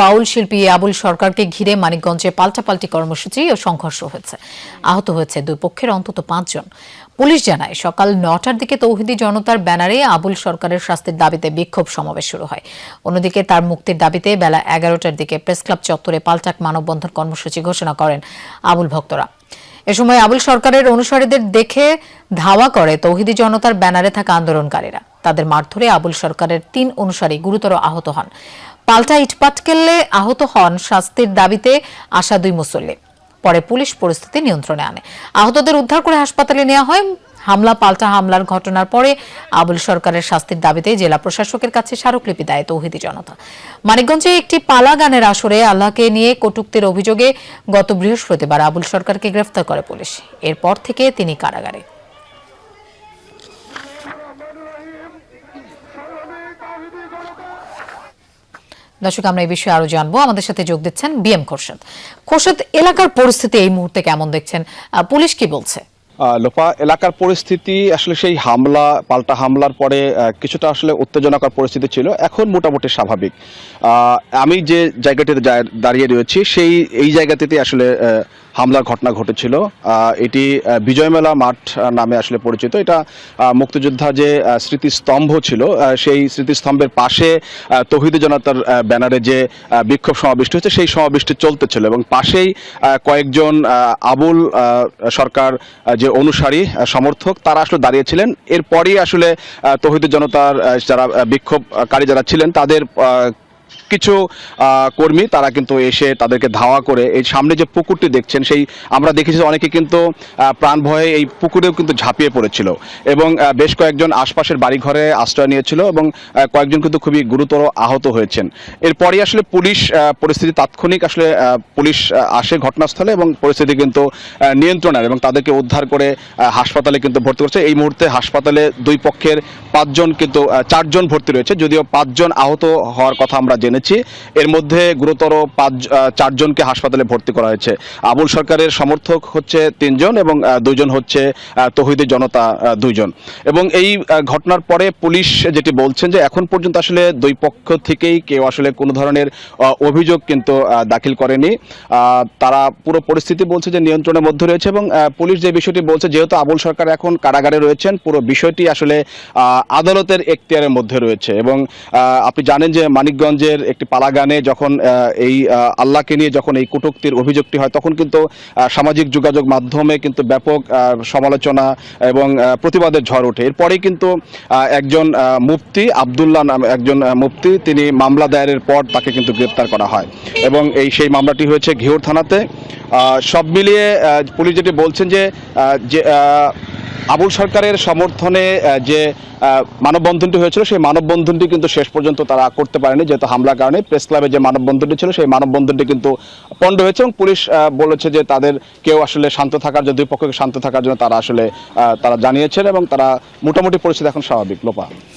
বাউল শিল্পী আবুল সরকারকে ঘিরে মানিকগঞ্জে পাল্টাপাল্টি কর্মসূচি ও সংঘর্ষ হয়েছে। আহত হয়েছে দুই পক্ষের অন্তত পাঁচজন। পুলিশ জানায়, সকাল নটার দিকে তৌহিদি জনতার ব্যানারে আবুল সরকারের শাস্তির দাবিতে বিক্ষোভ সমাবেশ শুরু হয়। অন্যদিকে তার মুক্তির দাবিতে বেলা এগারোটার দিকে প্রেস ক্লাব চত্বরে পাল্টাক মানববন্ধন কর্মসূচি ঘোষণা করেন আবুল ভক্তরা। এ সময় আবুল সরকারের অনুসারীদের দেখে ধাওয়া করে তৌহিদি জনতার ব্যানারে থাকা আন্দোলনকারীরা। তাদের মারধরে আবুল সরকারের তিন অনুসারী গুরুতর আহত হন। পাল্টা ইটপাটকেলে আহত হন শাস্তির দাবিতে আসা দুই মুসল্লি। পরে পুলিশ পরিস্থিতি নিয়ন্ত্রণে আনে। আহতদের উদ্ধার করে হাসপাতালে নেওয়া হয়। হামলা, পাল্টা হামলার ঘটনার পরে আবুল সরকারের শাস্তির দাবিতে জেলা প্রশাসকের কাছে স্মারকলিপি দেয় তৌহিদি জনতা। মানিকগঞ্জে একটি পালা গানের আসরে আল্লাহকে নিয়ে কটুক্তির অভিযোগে গত বৃহস্পতিবার আবুল সরকারকে গ্রেফতার করে পুলিশ। এরপর থেকে তিনি কারাগারে। দর্শক, আমরা এই বিষয়ে আরও জানব। আমাদের সাথে যোগ দিচ্ছেন বিএম খোরশেদ। খোরশেদ, এলাকার পরিস্থিতি এই মুহূর্তে কেমন দেখছেন? পুলিশ কি বলছে? লোপা, এলাকার পরিস্থিতি, আসলে সেই হামলা, পাল্টা হামলার পরে কিছুটা আসলে উত্তেজনাকর পরিস্থিতি ছিল, এখন মোটামুটি স্বাভাবিক। আমি যে জায়গাটিতে দাঁড়িয়ে রয়েছি, সেই, এই জায়গাটিতে আসলে হামলার ঘটনা ঘটেছিল। এটি বিজয়মেলা মাঠ নামে আসলে পরিচিত। এটা মুক্তিযোদ্ধা যে স্মৃতিস্তম্ভ ছিল সেই স্মৃতিস্তম্ভের পাশে তৌহিদি জনতার ব্যানারে যে বিক্ষোভ সমাবেশটি হচ্ছে সেই সমাবেশটি চলতেছিল এবং পাশেই কয়েকজন আবুল সরকার যে অনুসারী সমর্থক, তারা আসলে দাঁড়িয়েছিলেন। এরপরই আসলে তৌহিদি জনতার যারা বিক্ষোভকারী যারা ছিলেন, তাদের কিছু কর্মী তারা কিন্তু এসে তাদেরকে ধাওয়া করে এই সামনে যে পুকুরটি দেখছেন সেই আমরা দেখেছি অনেকে কিন্তু প্রাণ ভয়ে এই পুকুরেও কিন্তু ঝাঁপিয়ে পড়েছিল এবং বেশ কয়েকজন আশপাশের বাড়িঘরে আশ্রয় নিয়েছিল এবং কয়েকজন কিন্তু খুবই গুরুতর আহত হয়েছেন। এরপরই আসলে পুলিশ পরিস্থিতি তাৎক্ষণিক আসলে পুলিশ আসে ঘটনাস্থলে এবং পরিস্থিতি কিন্তু আহ, নিয়ন্ত্রণে এবং তাদেরকে উদ্ধার করে হাসপাতালে কিন্তু ভর্তি করছে। এই মুহূর্তে হাসপাতালে দুই পক্ষের পাঁচজন কিন্তু চারজন ভর্তি রয়েছে যদিও পাঁচজন আহত হওয়ার কথা আমরা জেনেছি। এর মধ্যে গুরুতর পাঁচ চারজনকে হাসপাতালে ভর্তি করা হয়েছে। আবুল সরকারের সমর্থক হচ্ছে তিনজন এবং আহ, দুইজন হচ্ছে আহ, তৌহিদি জনতা আহ, দুইজন। এবং এই ঘটনার পরে পুলিশ যেটি বলছেন যে এখন পর্যন্ত আসলে দুই পক্ষ থেকেই কেউ আসলে কোনো ধরনের অভিযোগ কিন্তু দাখিল করেনি। তারা পুরো পরিস্থিতি বলছে যে নিয়ন্ত্রণের মধ্যে রয়েছে এবং পুলিশ যে বিষয়টি বলছে যেহেতু আবুল সরকার এখন কারাগারে রয়েছেন পুরো বিষয়টি আসলে আদালতের এখতিয়ারের মধ্যে রয়েছে এবং আপনি জানেন যে মানিকগঞ্জের একটি পালাগানে যখন এই আল্লাহকে নিয়ে যখন এই কটূক্তির অভিযোগটি হয়, তখন কিন্তু সামাজিক যোগাযোগ মাধ্যমে কিন্তু ব্যাপক সমালোচনা এবং প্রতিবাদের ঝড় ওঠে। এরপরেই কিন্তু একজন মুফতি, আবদুল্লাহ নাম, একজন মুফতি, তিনি মামলা দায়েরের পর তাকে কিন্তু গ্রেপ্তার করা হয়। এবং এই সেই মামলাটি হয়েছে ঘিওর থানাতে। সব মিলিয়ে পুলিশ যেটি বলছেন যে আবুল সরকারের সমর্থনে যে মানববন্ধনটি হয়েছিল, সেই মানববন্ধনটি কিন্তু শেষ পর্যন্ত তারা করতে পারেনি, যেহেতু হামলার কারণে। প্রেস ক্লাবে যে মানববন্ধনটি ছিল, সেই মানববন্ধনটি কিন্তু পণ্ড হয়েছে এবং পুলিশ বলেছে যে তাদের কেউ আসলে শান্ত থাকার জন্য, দুই পক্ষকে শান্ত থাকার জন্য তারা আসলে তারা জানিয়েছেন এবং তারা মোটামুটি পরিস্থিতি এখন স্বাভাবিক। লোপা।